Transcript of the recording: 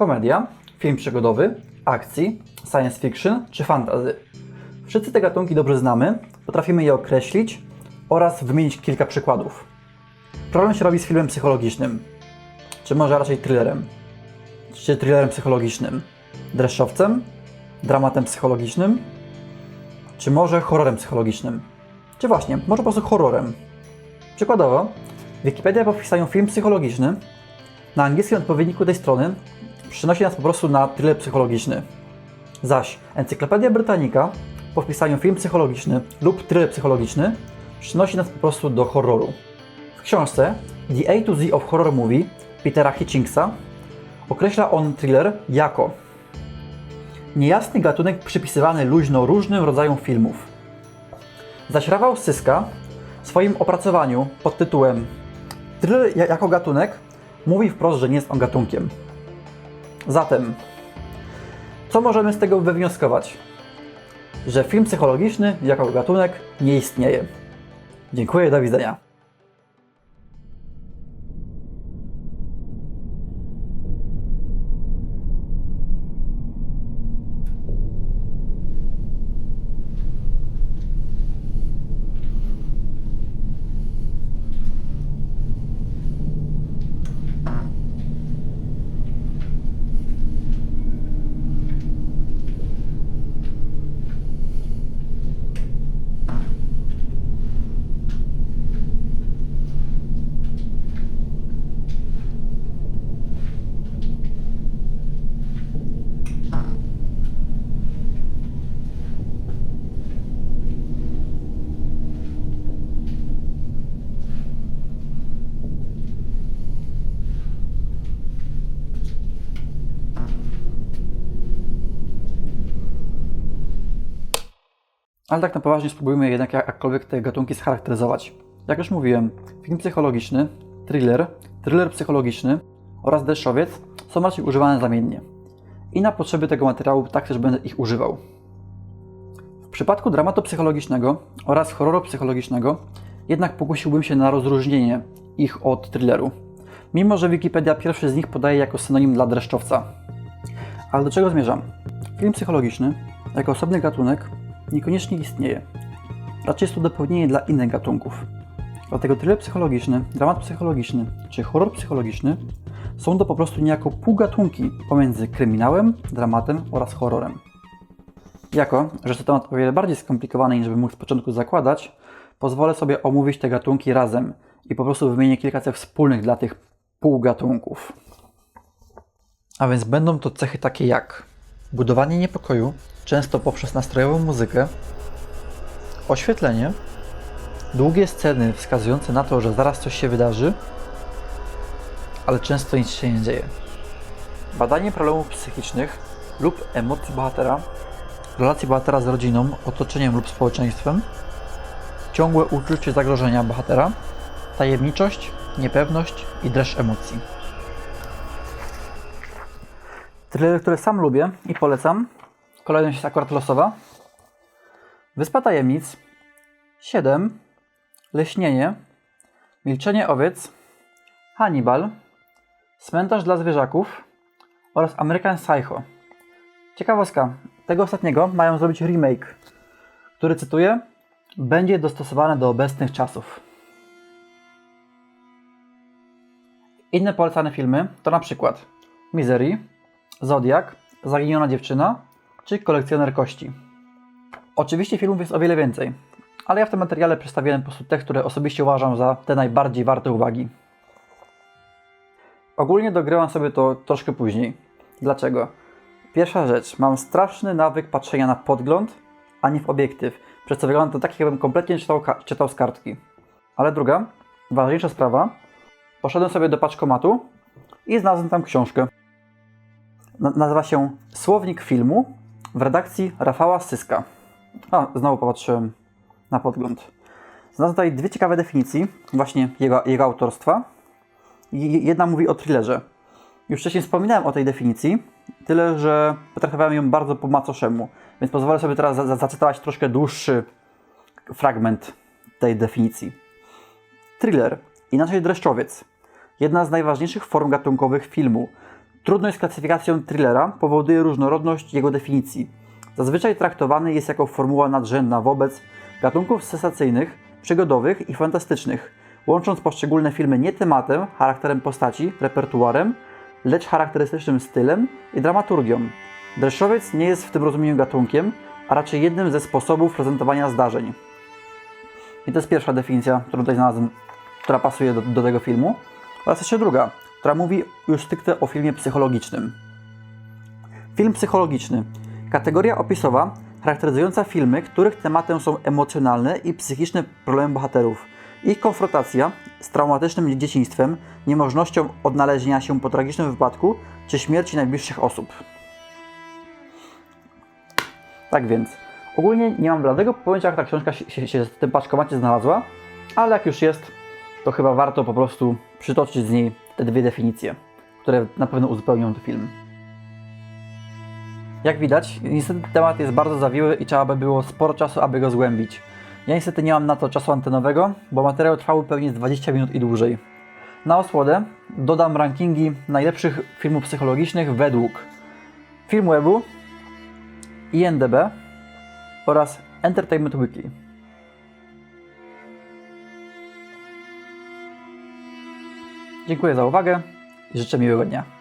komedia, film przygodowy, akcji, science fiction czy fantasy. Wszyscy te gatunki dobrze znamy, potrafimy je określić oraz wymienić kilka przykładów. Problem się robi z filmem psychologicznym, czy może raczej thrillerem, czy thrillerem psychologicznym, dreszczowcem, dramatem psychologicznym, czy może horrorem psychologicznym, czy właśnie, może po prostu horrorem. Przykładowo, Wikipedia po film psychologiczny na angielskim odpowiedniku tej strony przynosi nas po prostu na thriller psychologiczny. Zaś Encyklopedia Britannica po wpisaniu film psychologiczny lub thriller psychologiczny przynosi nas po prostu do horroru. W książce The A to Z of Horror Movie Petera Hitchingsa określa on thriller jako niejasny gatunek przypisywany luźno różnym rodzajom filmów. Zaś Rafał Syska w swoim opracowaniu pod tytułem Thriller ja- jako gatunek mówi wprost, że nie jest on gatunkiem. Zatem, co możemy z tego wywnioskować? Że film psychologiczny jako gatunek nie istnieje. Dziękuję, do widzenia. Ale tak na poważnie spróbujmy jednak jak- jakkolwiek te gatunki scharakteryzować. Jak już mówiłem, film psychologiczny, thriller, thriller psychologiczny oraz deszczowiec są raczej używane zamiennie. I na potrzeby tego materiału tak też będę ich używał. W przypadku dramatu psychologicznego oraz horroru psychologicznego jednak pokusiłbym się na rozróżnienie ich od thrilleru. Mimo, że Wikipedia pierwszy z nich podaje jako synonim dla dreszczowca. Ale do czego zmierzam? Film psychologiczny, jako osobny gatunek, niekoniecznie istnieje. Raczej jest to dopełnienie dla innych gatunków. Dlatego thriller psychologiczny, dramat psychologiczny czy horror psychologiczny są to po prostu niejako półgatunki pomiędzy kryminałem, dramatem oraz horrorem. Jako, że to temat o wiele bardziej skomplikowany niż bym mógł z początku zakładać, pozwolę sobie omówić te gatunki razem i po prostu wymienię kilka cech wspólnych dla tych półgatunków. A więc będą to cechy takie jak budowanie niepokoju, często poprzez nastrojową muzykę, oświetlenie, długie sceny wskazujące na to, że zaraz coś się wydarzy, ale często nic się nie dzieje. Badanie problemów psychicznych lub emocji bohatera, relacji bohatera z rodziną, otoczeniem lub społeczeństwem, ciągłe uczucie zagrożenia bohatera, tajemniczość, niepewność i dreszcz emocji. Thrillery, które sam lubię i polecam. Kolejność jest akurat losowa. Wyspa Tajemnic, 7, Leśnienie, Milczenie Owiec, Hannibal, Cmentarz dla zwierzaków oraz American Psycho. Ciekawostka, tego ostatniego mają zrobić remake, który, cytuję, będzie dostosowany do obecnych czasów. Inne polecane filmy to na przykład Misery, Zodiak, Zaginiona dziewczyna czy Kolekcjoner kości. Oczywiście filmów jest o wiele więcej, ale ja w tym materiale przedstawiłem po prostu te, które osobiście uważam za te najbardziej warte uwagi. Ogólnie dogrywam sobie to troszkę później. Dlaczego? Pierwsza rzecz, mam straszny nawyk patrzenia na podgląd, a nie w obiektyw, przez co wygląda to tak, jakbym kompletnie czytał, czytał z kartki. Ale druga, ważniejsza sprawa, poszedłem sobie do paczkomatu i znalazłem tam książkę. Na- nazywa się Słownik filmu w redakcji Rafała Syska. A, znowu popatrzyłem na podgląd. Znalazłem tutaj dwie ciekawe definicji, właśnie jego, jego autorstwa. Jedna mówi o thrillerze. Już wcześniej wspominałem o tej definicji, tyle że potraktowałem ją bardzo po macoszemu, więc pozwolę sobie teraz za- za- zacytować troszkę dłuższy fragment tej definicji. Thriller, inaczej dreszczowiec, jedna z najważniejszych form gatunkowych filmu, Trudność z klasyfikacją thrillera powoduje różnorodność jego definicji. Zazwyczaj traktowany jest jako formuła nadrzędna wobec gatunków sensacyjnych, przygodowych i fantastycznych, łącząc poszczególne filmy nie tematem, charakterem postaci, repertuarem, lecz charakterystycznym stylem i dramaturgią. Dreszowiec nie jest w tym rozumieniu gatunkiem, a raczej jednym ze sposobów prezentowania zdarzeń. I to jest pierwsza definicja, którą tutaj znalazłem, która pasuje do, do tego filmu. Oraz jeszcze druga, która mówi już stricte o filmie psychologicznym. Film psychologiczny. Kategoria opisowa charakteryzująca filmy, których tematem są emocjonalne i psychiczne problemy bohaterów. Ich konfrontacja z traumatycznym dzieciństwem, niemożnością odnalezienia się po tragicznym wypadku czy śmierci najbliższych osób. Tak więc, ogólnie nie mam bladego pojęcia, jak ta książka się, się, w tym paczkomacie znalazła, ale jak już jest, to chyba warto po prostu przytoczyć z niej te dwie definicje, które na pewno uzupełnią ten film. Jak widać, niestety temat jest bardzo zawiły i trzeba by było sporo czasu, aby go zgłębić. Ja niestety nie mam na to czasu antenowego, bo materiał trwał pewnie z 20 minut i dłużej. Na osłodę dodam rankingi najlepszych filmów psychologicznych według Filmwebu, INDB oraz Entertainment Weekly. Dziękuję za uwagę i życzę miłego dnia.